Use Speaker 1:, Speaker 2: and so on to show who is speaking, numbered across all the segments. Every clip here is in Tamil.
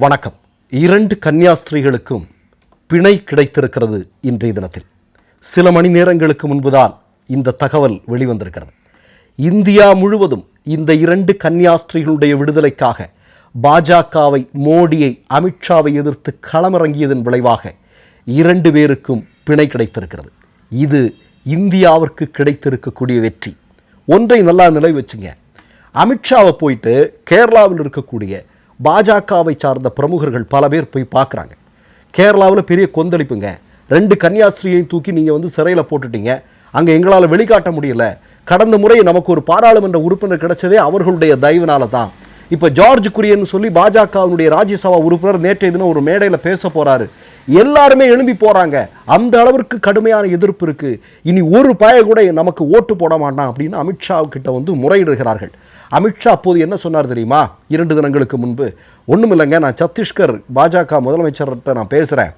Speaker 1: வணக்கம். இரண்டு கன்னியாஸ்திரிகளுக்கும் பிணை கிடைத்திருக்கிறது இன்றைய தினத்தில். சில மணி நேரங்களுக்கு முன்புதான் இந்த தகவல் வெளிவந்திருக்கிறது. இந்தியா முழுவதும் இந்த இரண்டு கன்னியாஸ்திரிகளுடைய விடுதலைக்காக பாஜகவை மோடியை அமித்ஷாவை எதிர்த்து களமிறங்கியதன் விளைவாக இரண்டு பேருக்கும் பிணை கிடைத்திருக்கிறது. இது இந்தியாவிற்கு கிடைத்திருக்கக்கூடிய வெற்றி. ஒன்றை நல்லா நிலை வச்சுங்க. அமித்ஷாவை போயிட்டு கேரளாவில் இருக்கக்கூடிய பாஜகவை சார்ந்த பிரமுகர்கள் பல பேர் போய் பார்க்குறாங்க. கேரளாவில் பெரிய கொந்தளிப்புங்க. ரெண்டு கன்னியாஸ்திரியையும் தூக்கி நீங்கள் வந்து சிறையில் போட்டுட்டீங்க. அங்கே எங்களால் வெளிக்காட்ட முடியல. கடந்த முறை நமக்கு ஒரு பாராளுமன்ற உறுப்பினர் கிடைச்சதே அவர்களுடைய தயவுனால தான் இப்போ ஜார்ஜ் குரியன் சொல்லி பாஜகவினுடைய ராஜ்யசபா உறுப்பினர் நேற்றைய தினம் ஒரு மேடையில் பேச போகிறாரு எல்லாருமே எழும்பி போகிறாங்க அந்த அளவிற்கு கடுமையான எதிர்ப்பு இருக்குது இனி ஒரு பய கூட நமக்கு ஓட்டு போட மாட்டான் அப்படின்னு அமித்ஷா கிட்ட வந்து முறையிடுகிறார்கள். அமித்ஷா அப்போது என்ன சொன்னார் தெரியுமா? இரண்டு தினங்களுக்கு முன்பு. ஒன்றும் இல்லைங்க நான் சத்தீஸ்கர் பாஜக முதலமைச்சர்கிட்ட நான் பேசுகிறேன்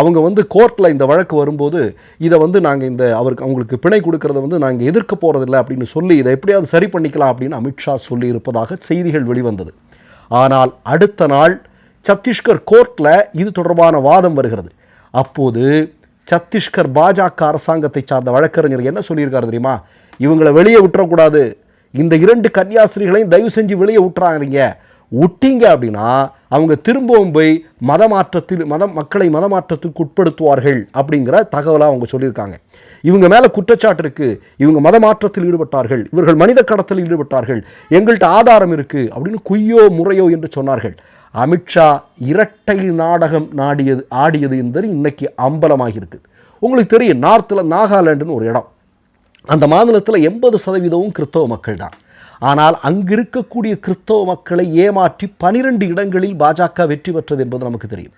Speaker 1: அவங்க வந்து கோர்ட்டில் இந்த வழக்கு வரும்போது இதை வந்து நாங்கள் இந்த அவருக்கு அவங்களுக்கு பிணை கொடுக்கறத வந்து நாங்கள் எதிர்க்க போகிறதில்ல அப்படின்னு சொல்லி இதை எப்படியாவது சரி பண்ணிக்கலாம் அப்படின்னு அமித்ஷா சொல்லியிருப்பதாக செய்திகள் வெளிவந்தது. ஆனால் அடுத்த நாள் சத்தீஸ்கர் கோர்ட்டில் இது தொடர்பான வாதம் வருகிறது. அப்போது சத்தீஸ்கர் பாஜக அரசாங்கத்தை சார்ந்த வழக்கறிஞர் என்ன சொல்லியிருக்காரு தெரியுமா? இவங்களை வெளியே விட்டுறக்கூடாது. இந்த இரண்டு கன்னியாஸ்திரிகளையும் தயவு செஞ்சு வெளியே விட்டுறாங்க விட்டீங்க அப்படின்னா அவங்க திரும்பவும் போய் மத மாற்றத்தில் மதம் மக்களை மத மாற்றத்துக்கு உட்படுத்துவார்கள் அப்படிங்கிற தகவலாக அவங்க சொல்லியிருக்காங்க. இவங்க மேலே குற்றச்சாட்டு இருக்கு. இவங்க மத மாற்றத்தில் ஈடுபட்டார்கள். இவர்கள் மனித கடத்தில் ஈடுபட்டார்கள். எங்கள்கிட்ட ஆதாரம் இருக்கு அப்படின்னு குய்யோ முறையோ என்று சொன்னார்கள். அமித்ஷா இரட்டை நாடகம் நாடியது ஆடியது என்பது இன்னைக்கு அம்பலமாக இருக்குது. உங்களுக்கு தெரியும் நார்த்தில் நாகாலாண்டுன்னு ஒரு இடம். அந்த மாநிலத்தில் எண்பது சதவீதமும் கிறிஸ்தவ மக்கள் தான் ஆனால் அங்கு இருக்கக்கூடிய கிறிஸ்தவ மக்களை ஏமாற்றி பனிரெண்டு இடங்களில் பாஜக வெற்றி பெற்றது என்பது நமக்கு தெரியும்.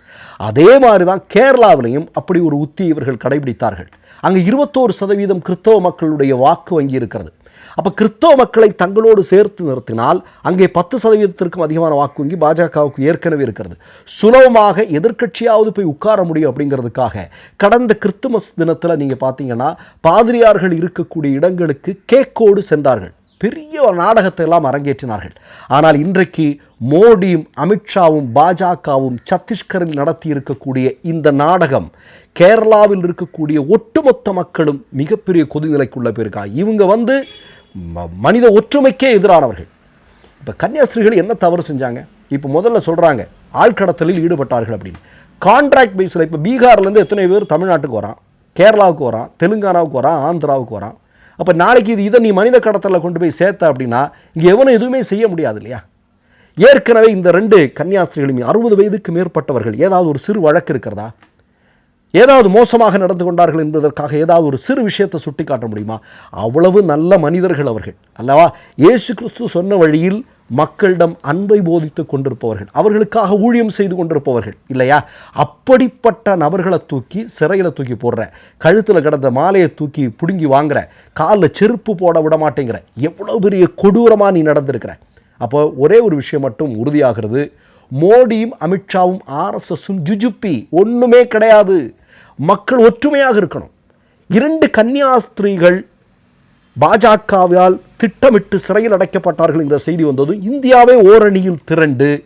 Speaker 1: அதே மாதிரி தான் கேரளாவிலையும் அப்படி ஒரு உத்தி இவர்கள் கடைபிடித்தார்கள். அங்கே இருபத்தோரு சதவீதம் கிறிஸ்தவ மக்களுடைய வாக்கு வங்கி இருக்கிறது. அப்போ கிறிஸ்தவ மக்களை தங்களோடு சேர்த்து நிறுத்தினால் அங்கே பத்து சதவீதத்திற்கும் அதிகமான வாக்கு வங்கி பாஜகவுக்கு ஏற்கனவே இருக்கிறது. சுலபமாக எதிர்க்கட்சியாவது போய் உட்கார முடியும் அப்படிங்கிறதுக்காக கடந்த கிறிஸ்துமஸ் தினத்தில் நீங்கள் பார்த்தீங்கன்னா பாதிரியார்கள் இருக்கக்கூடிய இடங்களுக்கு கேக்கோடு சென்றார்கள். பெரிய ஒரு நாடகத்தை எல்லாம் அரங்கேற்றினார்கள். ஆனால் இன்றைக்கு மோடியும் அமித்ஷாவும் பாஜகவும் சத்தீஸ்கரில் நடத்தி இருக்கக்கூடிய இந்த நாடகம் கேரளாவில் இருக்கக்கூடிய ஒட்டுமொத்த மக்களும் மிகப்பெரிய கொதிநிலைக்குள்ள போயிருக்காங்க இவங்க வந்து ம- மனித ஒற்றுமைக்கே எதிரானவர்கள். இப்போ கன்னியாஸ்திரிகள் என்ன தவறு செஞ்சாங்க? இப்போ முதல்ல சொல்கிறாங்க ஆழ்கடத்தலில் ஈடுபட்டார்கள் அப்படின்னு. கான்ட்ராக்ட் பேஸில் இப்போ பீகார்லேருந்து எத்தனை பேர் தமிழ்நாட்டுக்கு வரான்? கேரளாவுக்கு வரான் தெலுங்கானாவுக்கு வரான் ஆந்திராவுக்கு வரான். அப்போ நாளைக்கு இது இதை நீ மனித கடத்தலில் கொண்டு போய் சேர்த்த அப்படின்னா இங்கே எவனும் எதுவுமே செய்ய முடியாது இல்லையா? ஏற்கனவே இந்த ரெண்டு கன்னியாஸ்திரிகளுமே அறுபது வயதுக்கு மேற்பட்டவர்கள் ஏதாவது ஒரு சிறு வழக்கு இருக்கிறதா? ஏதாவது மோசமாக நடந்து கொண்டார்கள் என்பதற்காக ஏதாவது ஒரு சிறு விஷயத்தை சுட்டி காட்ட முடியுமா? அவ்வளவு நல்ல மனிதர்கள் அவர்கள் அல்லவா? இயேசு கிறிஸ்து சொன்ன வழியில் மக்களிடம் அன்பை போதித்து கொண்டிருப்பவர்கள் அவர்களுக்காக ஊழியம் செய்து கொண்டிருப்பவர்கள் இல்லையா? அப்படிப்பட்ட நபர்களை தூக்கி சிறையில் தூக்கி போடுற கழுத்தில் கிடந்த மாலையை தூக்கி பிடுங்கி வாங்குற காலில் செருப்பு போட விட மாட்டேங்கிற எவ்வளோ பெரிய கொடூரமாக நீ நடந்திருக்கிற? அப்போ ஒரே ஒரு விஷயம் மட்டும் உறுதியாகிறது. மோடியும் அமித்ஷாவும் ஆர்எஸ்எஸும் ஜுஜுப்பி ஒன்றுமே கிடையாது. மக்கள் ஒற்றுமையாக இருக்கணும். இரண்டு கன்னியாஸ்திரிகள் பாஜகவால் திட்டமிட்டு சிறையில் அடைக்கப்பட்டார்கள் என்ற செய்தி வந்தது இந்தியாவே ஓரணியில் திரண்டு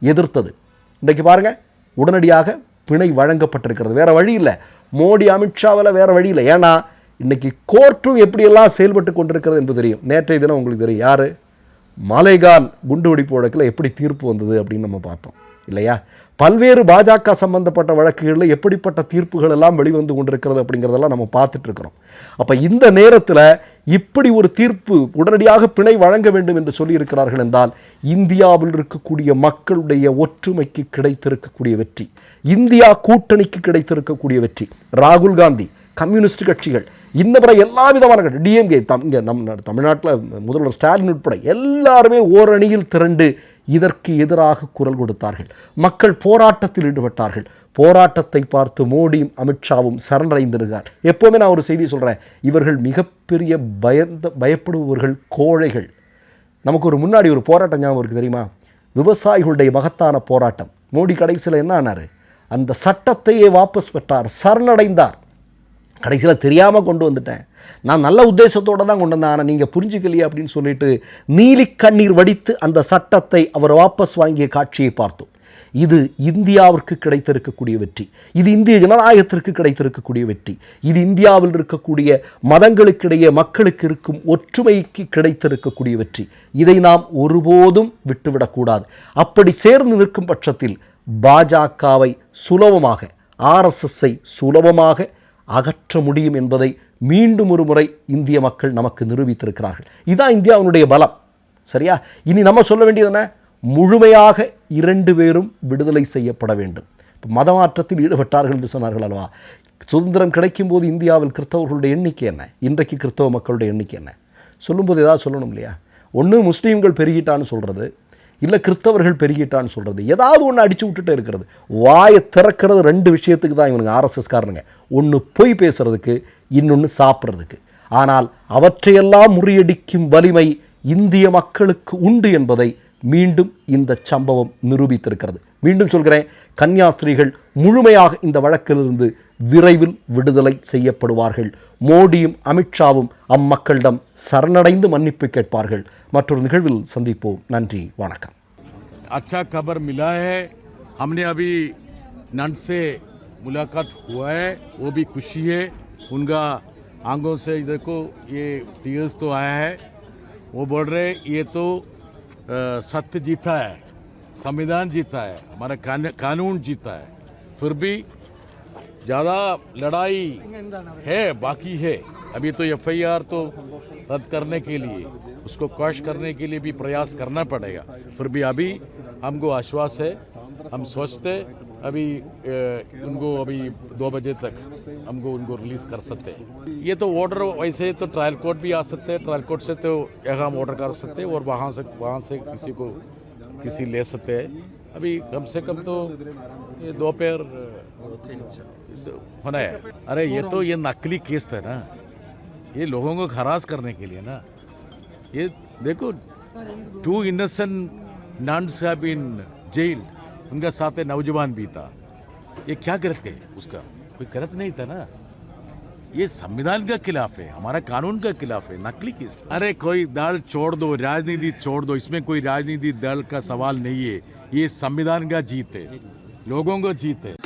Speaker 1: எதிர்த்தது. இன்றைக்கு பாருங்க உடனடியாக பிணை வழங்கப்பட்டிருக்கிறது. வேறு வழி இல்லை. மோடி அமித்ஷாவில் வேறு வழி இல்லை. ஏன்னா இன்னைக்கு கோர்ட்டும் எப்படியெல்லாம் செயல்பட்டு கொண்டிருக்கிறது என்பது தெரியும். நேற்றைய தினம் உங்களுக்கு தெரியும். யார்? மாலேகான் குண்டுவெடிப்பு வழக்கில் எப்படி தீர்ப்பு வந்தது அப்படின்னு நம்ம பார்த்தோம் இல்லையா? பல்வேறு பாஜக சம்பந்தப்பட்ட வழக்குகளில் எப்படிப்பட்ட தீர்ப்புகள் எல்லாம் வெளிவந்து கொண்டிருக்கிறது அப்படிங்கிறதெல்லாம் நம்ம பார்த்துட்டு இருக்கிறோம். அப்போ இந்த நேரத்தில் இப்படி ஒரு தீர்ப்பு உடனடியாக பிணை வழங்க வேண்டும் என்று சொல்லியிருக்கிறார்கள் என்றால் இந்தியாவில் இருக்கக்கூடிய மக்களுடைய ஒற்றுமைக்கு கிடைத்திருக்கக்கூடிய வெற்றி இந்தியா கூட்டணிக்கு கிடைத்திருக்கக்கூடிய வெற்றி ராகுல் காந்தி கம்யூனிஸ்ட் கட்சிகள் இந்த பிற எல்லா விதமான கட்சி டிஎம்கே தம் இங்கே நம் தமிழ்நாட்டில் முதல்வர் ஸ்டாலின் உட்பட எல்லாருமே ஓரணியில் திரண்டு இதற்கு எதிராக குரல் கொடுத்தார்கள். மக்கள் போராட்டத்தில் ஈடுபட்டார்கள். போராட்டத்தை பார்த்து மோடியும் அமித்ஷாவும் சரணடைந்திருக்கார். எப்போவுமே நான் ஒரு செய்தி சொல்கிறேன் இவர்கள் மிகப்பெரிய பயந்த பயப்படுபவர்கள் கோழைகள். நமக்கு ஒரு முன்னாடி ஒரு போராட்டம் ஞாபகம் இருக்குது தெரியுமா? விவசாயிகளுடைய மகத்தான போராட்டம். மோடி கடைசியில் என்ன ஆனார்? அந்த சட்டத்தையே வாபஸ் பெற்றார் சரணடைந்தார். கடைசியில் தெரியாமல் கொண்டு வந்துட்டேன். நான் நல்ல உத்தேசத்தோடு தான் கொண்டு வந்தேன். ஆனால் நீங்கள் புரிஞ்சுக்கலையே அப்படின்னு சொல்லிட்டு நீலி கண்ணீர் வடித்து அந்த சட்டத்தை அவர் வாபஸ் வாங்கிய காட்சியை பார்த்தோம். இது இந்தியாவிற்கு கிடைத்திருக்கக்கூடிய வெற்றி. இது இந்திய ஜனநாயகத்திற்கு கிடைத்திருக்கக்கூடிய வெற்றி. இது இந்தியாவில் இருக்கக்கூடிய மதங்களுக்கிடையே மக்களுக்கு இருக்கும் ஒற்றுமைக்கு கிடைத்திருக்கக்கூடிய வெற்றி. இதை நாம் ஒருபோதும் விட்டுவிடக்கூடாது. அப்படி சேர்ந்து நிற்கும் பட்சத்தில் பாஜகவை சுலபமாக ஆர்எஸ்எஸ்ஸை சுலபமாக அகற்ற முடியும் என்பதை மீண்டும் ஒரு முறை இந்திய மக்கள் நமக்கு நிரூபித்திருக்கிறார்கள். இதுதான் இந்தியாவினுடைய பலம். சரியா? இனி நம்ம சொல்ல வேண்டியது என்ன? முழுமையாக இரண்டு பேரும் விடுதலை செய்யப்பட வேண்டும். இப்போ மதமாற்றத்தில் ஈடுபட்டார்கள் என்று சொன்னார்கள் அல்லவா? சுதந்திரம் கிடைக்கும் போது இந்தியாவில் கிறிஸ்தவர்களுடைய எண்ணிக்கை என்ன? இன்றைக்கு கிறிஸ்தவ மக்களுடைய எண்ணிக்கை என்ன? சொல்லும்போது ஏதாவது சொல்லணும் இல்லையா? ஒன்று முஸ்லீம்கள் பெருகிட்டான்னு சொல்கிறது இல்லை கிறிஸ்தவர்கள் பெருகிட்டான்னு சொல்கிறது ஏதாவது ஒன்று அடித்து விட்டுட்டே இருக்கிறது. வாயை திறக்கிறது ரெண்டு விஷயத்துக்கு தான் இவனுங்க ஆர்எஸ்எஸ் காரணங்க ஒன்று பொய் பேசுகிறதுக்கு இன்னொன்று சாப்பிட்றதுக்கு. ஆனால் அவற்றையெல்லாம் முறியடிக்கும் வலிமை இந்திய மக்களுக்கு உண்டு என்பதை மீண்டும் இந்த சம்பவம் நிரூபித்திருக்கிறது. மீண்டும் சொல்கிறேன் கன்னியாஸ்திரிகள் முழுமையாக இந்த வழக்கிலிருந்து விரைவில் விடுதலை செய்யப்படுவார்கள் மோடியும் அமித்ஷாவும் அம்மக்களிடம் சரணடைந்து மன்னிப்பு கேட்பார்கள் மற்றொரு நிகழ்வில் சந்திப்போம் நன்றி வணக்கம்
Speaker 2: अच्छा खबर मिला है हमने अभी नंद से मुलाकात हुआ है वो भी खुशी है उनका आंखों से देखो ये टीयर्स तो आया है वो बोल रहे ये तो अ, सत्य जीता है संविधान जीता है हमारा कान- कानून जीता है फिर भी ज़्यादा लड़ाई है बाकी है। अभी तो एफआईआर तो रद्द करने के लिए उसको कश करने के लिए भी प्रयास करना पड़ेगा। फिर भी अभी हमको आश्वास है हम है अभी अ, उनको अभी दो बजे तक हमको उनको रिलीज़ कर सकते हैं। ये तो ऑर्डर वैसे तो ट्रायल कोर्ट भी आ सकते हैं ट्रायल कोर्ट से तो हम ऑर्डर कर सकते हैं और वहाँ से वहाँ से किसी को किसी ले सकते हैं। अभी कम से कम तो दोपहर होना है। अरे, ये तो ये नकली केस था ना। ये लोगों को हरास करने के लिए ना। ये देखो टू इनोसेंट बीन जेल उनका साथ नौजवान भी था। ये क्या गलत है उसका? कोई गलत नहीं था ना। ये संविधान का खिलाफ है, हमारा कानून का खिलाफ है, नकली केस। अरे, कोई दल छोड़ दो, राजनीति छोड़ दो, इसमें कोई राजनीति दल का सवाल नहीं है। ये संविधान का जीत है। लोगों का जीत है।